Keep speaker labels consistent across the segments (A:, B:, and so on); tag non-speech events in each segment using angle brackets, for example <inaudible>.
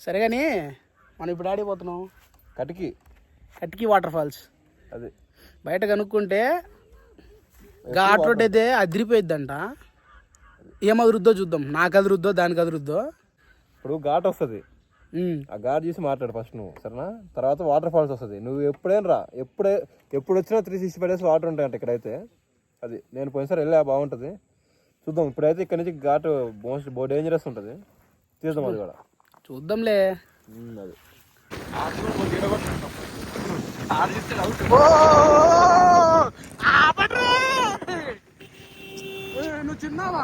A: సరే కానీ మనం ఇప్పుడు ఆడిపోతున్నాం
B: కటికి.
A: కట్కి వాటర్ ఫాల్స్.
B: అది.
A: బయట కనుక్కుంటే ఘాట్ రోడ్ అయితే అదిరిపోయిద్దంట. ఏం అదురుద్దో చూద్దాం. నాకు అదురుద్దో దానికి అదురుద్దో
B: ఇప్పుడు ఘాట్ వస్తుంది. ఆ ఘాట్ చూసి మాట్లాడు ఫస్ట్ నువ్వు సరేనా? తర్వాత వాటర్ ఫాల్స్ వస్తుంది. నువ్వు ఎప్పుడైనా రా. ఎప్పుడే ఎప్పుడు వచ్చినా three sixty five days water ఉంటాయంట ఇక్కడైతే. అది నేను పోయినసారి వెళ్ళా బాగుంటుంది. చూద్దాం. ఇప్పుడైతే ఇక్కడ నుంచి ఘాట్ మోస్ట్ బో డేంజరస్ ఉంటుంది. తీద్దాం అది కూడా.
A: చూద్దాంలే. నువ్వు చిన్నవా?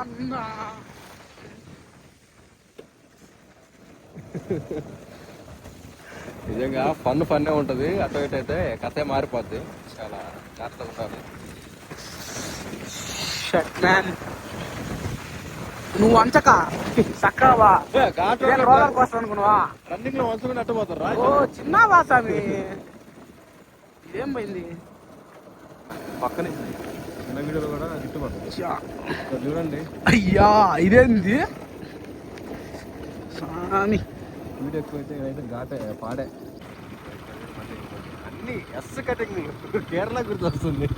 B: నిజంగా ఫన్ ఫన్నే ఉంటుంది. అటు ఇటు అయితే కథే మారిపోద్ది. చాలా జాగ్రత్తగా ఉండాలి.
A: షట్ మ్యాన్ నువ్వు అంచక చక్కవా రోలర్ కోస్తా అనుకున్నావా?
B: రన్నింగ్లో వంచుకుని అట్టు పోతారు
A: ఓ చిన్నవా స్వామి? ఇదేం పోయింది?
B: పక్కనే. చిన్న వీడియోలో కూడా గిట్టుబడుతుంది చూడండి.
A: అయ్యా ఇదేంది? స్వామి.
B: వీడియో ఎక్కువైతే అయితే ఘాటే పాడే. అన్ని ఎస్ కటింగ్ కేరళ గుర్తొస్తుంది.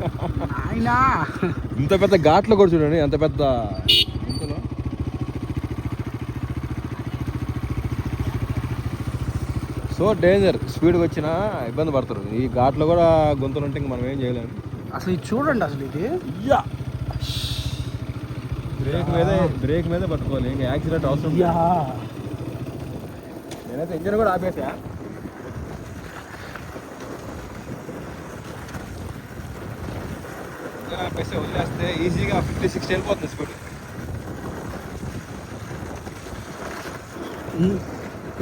A: నాయనా.
B: ఇంత పెద్ద ఘాట్లో కూడా చూడండి ఎంత పెద్ద సో డేంజర్. స్పీడ్కి వచ్చినా ఇబ్బంది పడతారు. ఈ ఘాట్లో కూడా గుంతలు ఉంటే ఇంక మనం ఏం చేయలేము.
A: అసలు ఇది చూడండి అసలు ఇది.
B: యా! బ్రేక్ మీదే బ్రేక్ మీదే పట్టుకోవాలి. ఇంకా యాక్సిడెంట్ అవసరం నేనైతే ఇంజన్ కూడా ఆపేసా. ఇంజన్ ఆపేస్తే వదిలేస్తే ఈజీగా ఫిఫ్టీ సిక్స్టీ వెళ్ళిపోతుంది స్పీడ్.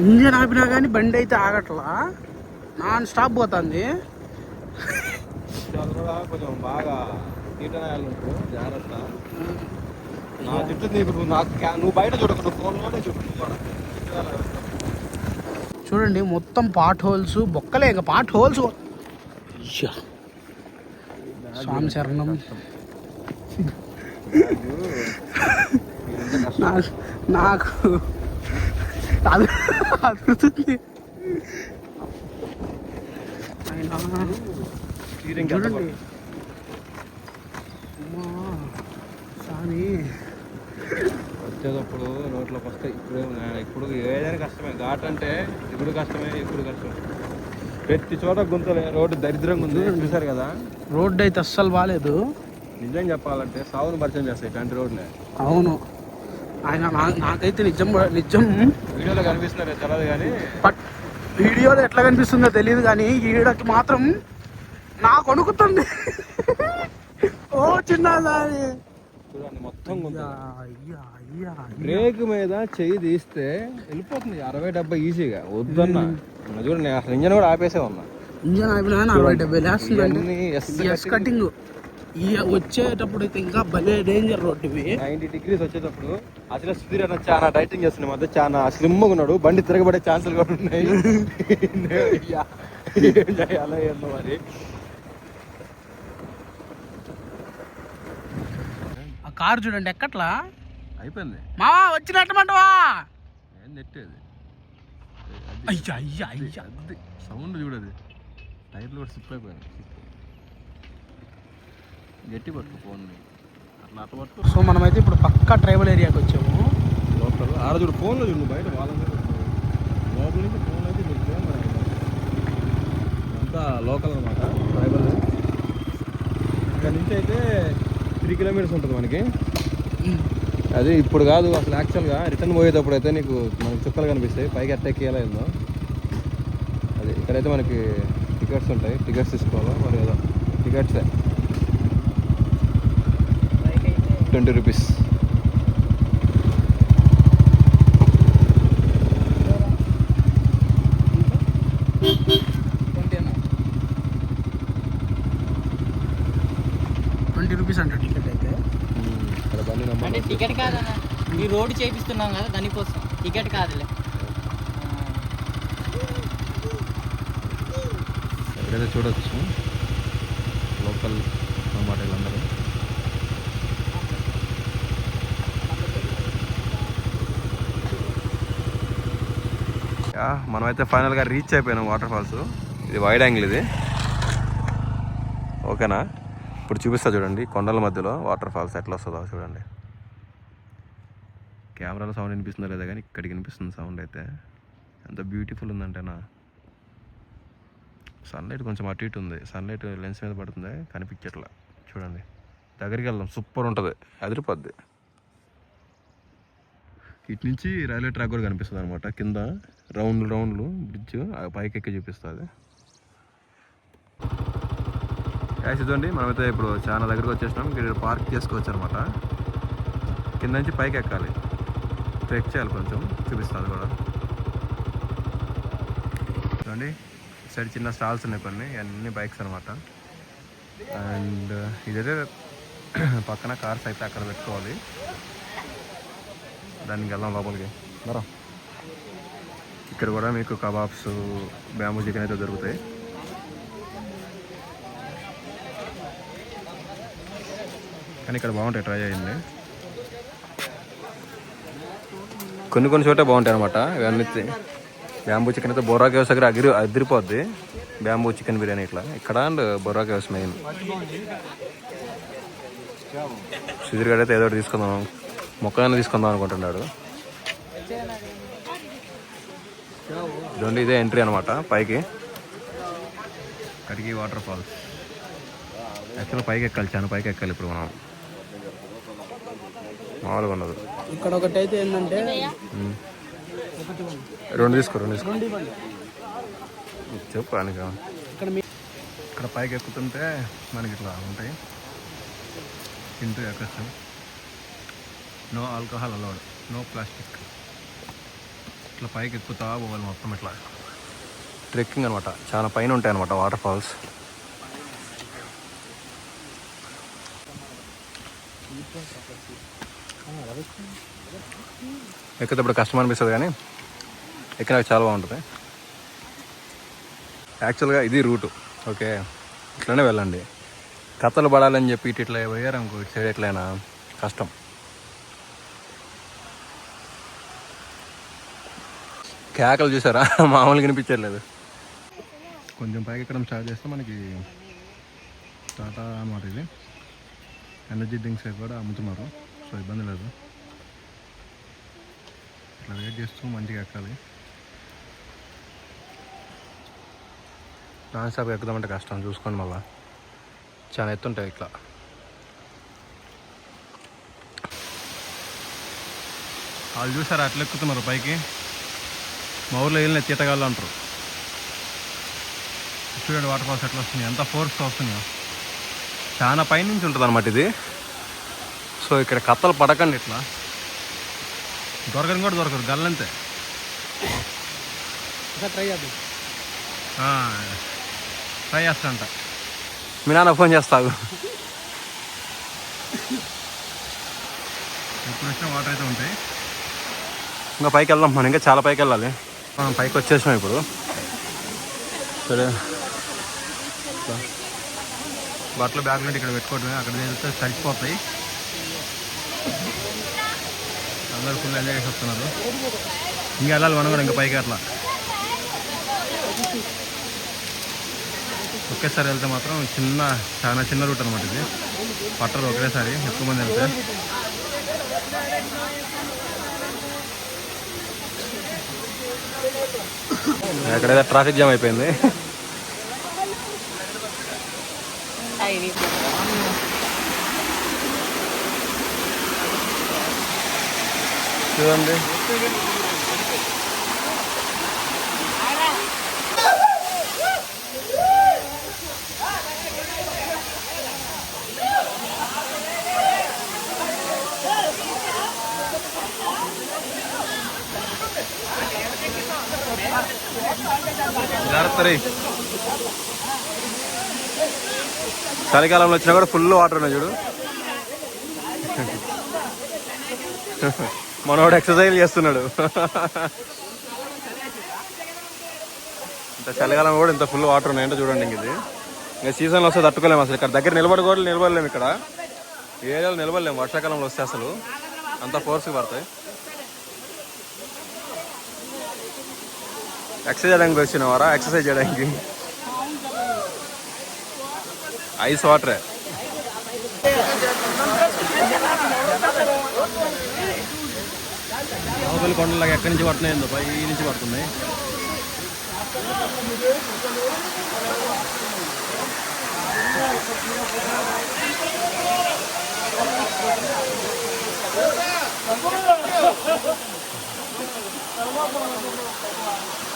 A: ఇంజన్ ఆపినా కానీ బండి అయితే ఆగట్లా. నాన్ స్టాప్ పోతుంది.
B: కొంచెం బాగా జాగ్రత్త. నా నీకు నాకు నువ్వు బయట చూడకు ఫోన్లోనే చూడు.
A: చూడండి మొత్తం పాట్ హోల్స్ బొక్కలే ఇంకా పాట్ హోల్స్. స్వామి శరణం. <laughs> నాకు అదురుతుంది చూడండి.
B: వచ్చేటప్పుడు రోడ్లోకి వస్తే ఇప్పుడు ఇప్పుడు ఏదైనా కష్టమే. ఘాట్ అంటే ఇప్పుడు కష్టమే ఇప్పుడు కష్టమే. ప్రతి చోట గుంతలే. రోడ్డు దరిద్రంగా ఉంది. చూసారు కదా?
A: రోడ్డు అయితే అస్సలు బాగాలేదు
B: నిజం చెప్పాలంటే సాగును పరిచయం చేస్తాయి ఇట్లాంటి రోడ్లే
A: అవును. ఆయన నా- నాకైతే నిజం నిజం
B: వీడియోలో కనిపిస్తున్నారు కానీ.
A: బట్ వీడియోలో ఎట్లా కనిపిస్తుందో తెలియదు కానీ ఈడకి మాత్రం నాకు వణుకుతుంది ఓ చిన్న
B: మొత్తం. బ్రేక్ మీద చెయ్యి తీస్తే వెళ్ళిపోతుంది అరవై డెబ్బై ఈజీగా. వద్దన్నా. చూడండి అసలు ఇంజన్ కూడా ఆపేసే ఉన్నా.
A: ఇంజన్ ఆపినా అరవై డెబ్బై.
B: ఎస్
A: కటింగ్ ఈ వచ్చేటప్పుడు అయితే ఇంకా భలే డేంజర్ రోడ్ ఇవి
B: నైన్టీ డిగ్రీస్ వచ్చేటప్పుడు అసలు సుధీర్ అన్న చాలా డైటింగ్ చేస్తున్న మధ్య చాలా స్లిమ్ ఉన్నాడు బండి తిరగబడే ఛాన్సులు కూడా ఉన్నాయి. <laughs> <laughs> యా. ఏం చేయాలో ఏందో మరి?
A: ఆ కారు చూడండి ఎక్కట్లా?
B: అయిపోయింది.
A: మావా వచ్చినట్టమంటవా?
B: నెట్టేది?
A: అయ్యా అయ్యా అయ్యా.
B: సౌండ్ చూడదు టైర్లు కూడా స్లిప్ అయిపోయాయి గట్టి పట్టుకో ఫోన్ అట్లా అట్లా పట్టుకో.
A: సో మనమైతే ఇప్పుడు పక్కా ట్రైబల్ ఏరియాకి వచ్చాము.
B: లోపల ఆడ చూడు ఫోన్లో చూడు బయట వాళ్ళ మీద చూడు. లోపల నుంచి ఫోన్ అయితే అంతా లోకల్ అనమాట ట్రైబల్. ఇక్కడ నుంచి అయితే త్రీ కిలోమీటర్స్ ఉంటుంది మనకి. అది ఇప్పుడు కాదు అసలు యాక్చువల్గా రిటర్న్ పోయేటప్పుడు అయితే నీకు మనకి చుక్కలు కనిపిస్తాయి. పైకి ఎట్టెక్కియాలో ఏందో. అది ఇక్కడైతే మనకి టికెట్స్ ఉంటాయి. టికెట్స్ తీసుకోవాలా? మరి ఏదో. టికెట్సే ట్వంటీ రూపీస్
A: ట్వంటీ రూపీస్ అంట టికెట్ అయితే.
B: బండి
C: అంటే టికెట్ కాదన్న ఈ రోడ్ చేపిస్తున్నాం కదా దానికోసం. టికెట్ కాదులే.
B: ఎక్కడైతే చూడొచ్చు. లోకల్ అన్నమాట వీళ్ళందరూ. మనమైతే ఫైనల్గా రీచ్ అయిపోయినాం వాటర్ ఫాల్స్ ఇది వైడ్ యాంగిల్ ఇది. ఓకేనా ఇప్పుడు చూపిస్తా చూడండి కొండల మధ్యలో వాటర్ ఫాల్స్ ఎట్లా వస్తుందో చూడండి. కెమెరాలో సౌండ్ వినిపిస్తుందో లేదా కానీ ఇక్కడికి వినిపిస్తుంది సౌండ్ అయితే. ఎంత బ్యూటిఫుల్ ఉందంటేనా సన్లైట్ కొంచెం అటు ఇటు ఉంది. సన్లైట్ లెన్స్ మీద పడుతుంది కనిపించట్లా. చూడండి. దగ్గరికి వెళ్దాం సూపర్ ఉంటుంది. అదిరిపోద్ది. ఇటు నుంచి రైల్వే ట్రాక్ కూడా కనిపిస్తుంది అనమాట కింద రౌండ్ రౌండ్లు బ్రిడ్జ్ పైకి ఎక్కి చూపిస్తుంది. యాక్స్ ఇదండి మనమైతే ఇప్పుడు చాలా దగ్గరకు వచ్చేసినాం. ఇక్కడ పార్క్ చేసుకోవచ్చు అనమాట కింద నుంచి పైకి ఎక్కాలి. ట్రెక్ చేయాలి కొంచెం చూపిస్తుంది కూడా. చూడండి సైడ్ చిన్న స్టాల్స్ ఉన్నాయి కొన్ని అన్ని బైక్స్ అనమాట అండ్ ఇదైతే <clears throat> పక్కన కార్స్ అయితే అక్కడ పెట్టుకోవాలి. దానికి వెళ్దాం లోపలికి. మరా ఇక్కడ కూడా మీకు కబాబ్స్ బ్యాంబూ చికెన్ అయితే దొరుకుతాయి. కానీ ఇక్కడ బాగుంటాయి ట్రై అయ్యింది కొన్ని కొన్ని చోటే బాగుంటాయి అనమాట ఇవన్నీ బ్యాంబూ చికెన్ అయితే బొర్రా కేవ్స్ దగ్గర అగిరి అదిరిపోద్ది. బ్యాంబూ చికెన్ బిర్యానీ ఇట్లా. ఇక్కడ and Borra caves main. Sudheer గడ్ అయితే ఏదో ఒకటి తీసుకుందాం. మొక్కలైనా తీసుకుందాం అనుకుంటున్నాడు. ఇదే ఎంట్రీ అనమాట పైకి. కడిగి వాటర్ ఫాల్స్ యాక్చువల్ పైకి ఎక్కాలి చాలా పైకి ఎక్కాలి ఇప్పుడు మనం. మామూలుగా ఉండదు.
A: ఇక్కడ ఒకటి అయితే ఏంటంటే.
B: రెండు తీసుకో రెండు తీసుకో. చెప్పు అనక
A: ఇక్కడ
B: పైకి ఎక్కుతుంటే మనకి ఇట్లా ఉంటాయి. తింటూ ఎక్కచ్చు no alcohol allowed no plastic ఇట్లా పైకి ఎక్కుతా పోవాలి మొత్తం ఇట్లా. ట్రెక్కింగ్ అనమాట చాలా పైన ఉంటాయి అనమాట వాటర్ ఫాల్స్ ఎక్కేటప్పుడు కష్టం అనిపిస్తుంది కానీ ఎక్కినాక చాలా బాగుంటుంది. యాక్చువల్గా ఇది రూటు. ఓకే. ఇట్లనే వెళ్ళండి. కథలు పడాలని చెప్పి ఇటు ఇట్లా పోయారు అనుకో ఇటు సైడ్ ఎట్లయినా కష్టం. కేకలు చూసారా? <laughs> మామూలుగా వినిపించట్లేదు. కొంచెం పైకి ఎక్కడం స్టార్ట్ చేస్తే మనకి టాటా అన్నమాట ఇది. ఎనర్జీ డ్రింక్స్ అవి కూడా అమ్ముతున్నారు. సో ఇబ్బంది లేదు. ఇట్లా వెయిట్ చేస్తూ మంచిగా ఎక్కాలి. నాన్ స్టాప్ ఎక్కుదామంటే కష్టం. చూసుకోండి మళ్ళా. చాలా ఎత్తుంటాయి ఇట్లా. వాళ్ళు చూసారు? అట్లా ఎక్కుతున్నారు పైకి. మా ఊర్లో వెళ్ళిన తీతగాళ్ళు అంటారు. చూడండి వాటర్ ఫాల్స్ ఎట్లా వస్తున్నాయి ఎంత ఫోర్స్తో వస్తున్నాయో. చాలా పైనుంచి ఉంటుంది అనమాట ఇది. సో ఇక్కడ కత్తలు పడకండి ఇట్లా. దొరకని కూడా దొరకరు గల్లంతే.
A: ట్రై చేద్దాం.
B: ట్రై చేస్తాంట మీ నాన్న ఫోన్ చేస్తావు ఇప్పుడు వచ్చిన వాటర్ అయితే ఉంటాయి. ఇంకా పైకి వెళ్దాం మనం ఇంకా చాలా పైకి వెళ్ళాలి. మనం పైకి వచ్చేసాం ఇప్పుడు. సరే. బట్టలు బ్యాగ్ నుండి ఇక్కడ పెట్టుకోవడమే. అక్కడ వెళ్తే తడిచిపోతాయి అందరూ ఫుల్ ఎంజాయ్ చేసి వస్తున్నారు. ఇంకా వెళ్ళాలి మనం కూడా ఇంకా పైకి అట్లా. ఒకేసారి వెళ్తే మాత్రం చిన్న చాలా చిన్న రూట్ అనమాట ఇది. పట్టరు ఒకేసారి ఎక్కువ మంది వెళ్తే. ఎక్కడైతే ట్రాఫిక్ జామ్ అయిపోయింది. చూడండి. జాగ్రత్త చలికాలంలో వచ్చినా కూడా ఫుల్ వాటర్ ఉన్నాయి చూడు. <laughs> మనోడు ఎక్సర్సైజ్ చేస్తున్నాడు. ఇంత చలికాలం కూడా ఇంత ఫుల్ వాటర్ ఉన్నాయంటే చూడండి ఇంక ఇది. ఇంకా సీజన్లో వస్తే తట్టుకోలేము అసలు. ఇక్కడ దగ్గర నిలబడి కూడా నిలబడలేము ఇక్కడ. ఈ ఏరియాలో నిలబడలేము వర్షాకాలంలో వస్తే అసలు. అంత ఫోర్స్కి పడతాయి. ఎక్సర్సైజ్ చేయడానికి వచ్చినవారా? ఎక్సర్సైజ్ చేయడానికి? ఐస్ వాటరే. అవతల కొండలాగా ఎక్కడి నుంచి పడుతున్నాయి పై నుంచి పడుతున్నాయి. Thank you.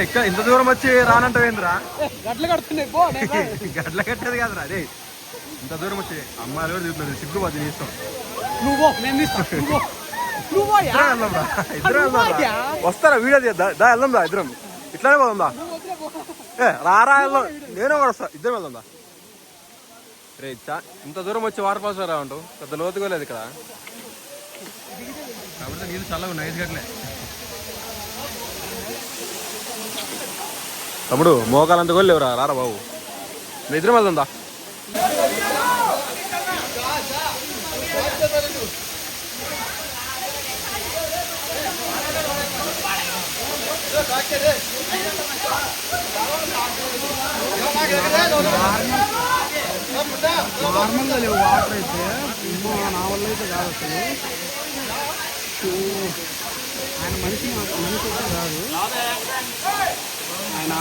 B: ఇక్కడ ఇంత దూరం వచ్చి రానంటావేంద్రా?
A: గట్లు కడుతున్నాయి పో <laughs>
B: గడ్ల కట్టేది కాదురా అదే ఇంత దూరం వచ్చి అమ్మాయిలు కూడా ఇష్టం.
A: నువ్వు నేను తీస్తా నువ్వు
B: రా వెళ్దాం రా. వస్తారా వీడియో తీద్దా దా వెళ్దాం రా ఇద్దరం. ఇట్లానే పోదాం దా ఏ రారా వెళ్దాం. నేను కూడా వస్తా ఇద్దరం వెళ్దాం రే ఇంత దూరం వచ్చి వాటర్ ఫాల్స్ రా ఉంటావు పెద్ద లోతుగా లేదు ఇక్కడ. కాబట్టి నీళ్ళు చల్లగా నైస్ గట్లే. తమ్ముడు మోకాలంత కూడా లేవురా రారా బాబు. ఇద్దరం వెళ్దాం దా.
A: నార్మల్గా లేవు వాటర్ అయితే. నా వల్ల అయితే కాదు అసలు. ఆయన మనిషి మనిషి అయితే కాదు. ఆయన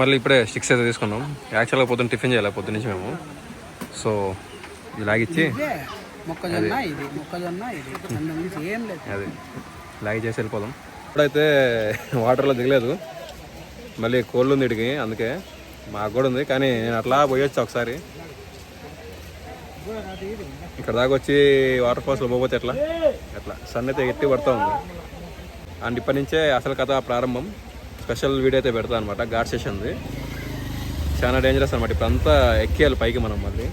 B: మళ్ళీ ఇప్పుడే స్టిక్స్ అయితే తీసుకున్నాం. యాక్చువల్గా పొద్దున్న టిఫిన్ చేయాలి పొద్దున్న నుంచి మేము. సో ఇది లాగిచ్చి
A: మొక్కజొన్న ఇది మొక్కజొన్న ఇది. ఏం లేదు.
B: అది. లాగి చేసి వెళ్ళిపోదాం. ఇప్పుడైతే వాటర్లో దిగలేదు. మళ్ళీ కోళ్ళు ఉంది ఇడికి అందుకే మాకు కూడా ఉంది. కానీ నేను అట్లా పోయొచ్చు ఒకసారి. ఇక్కడ దాకా వచ్చి వాటర్ ఫాల్స్లో పోతే ఎట్లా? ఎట్లా? సన్ అయితే ఎట్టి పడుతూ ఉంది. అండ్ ఇప్పటి నుంచే అసలు కథ ప్రారంభం. స్పెషల్ వీడియో అయితే పెడతా అనమాట ఘాట్ సెషన్ది చాలా డేంజరస్ అనమాట ఇప్పుడు అంతా ఎక్కేయాలి పైకి మనం మళ్ళీ.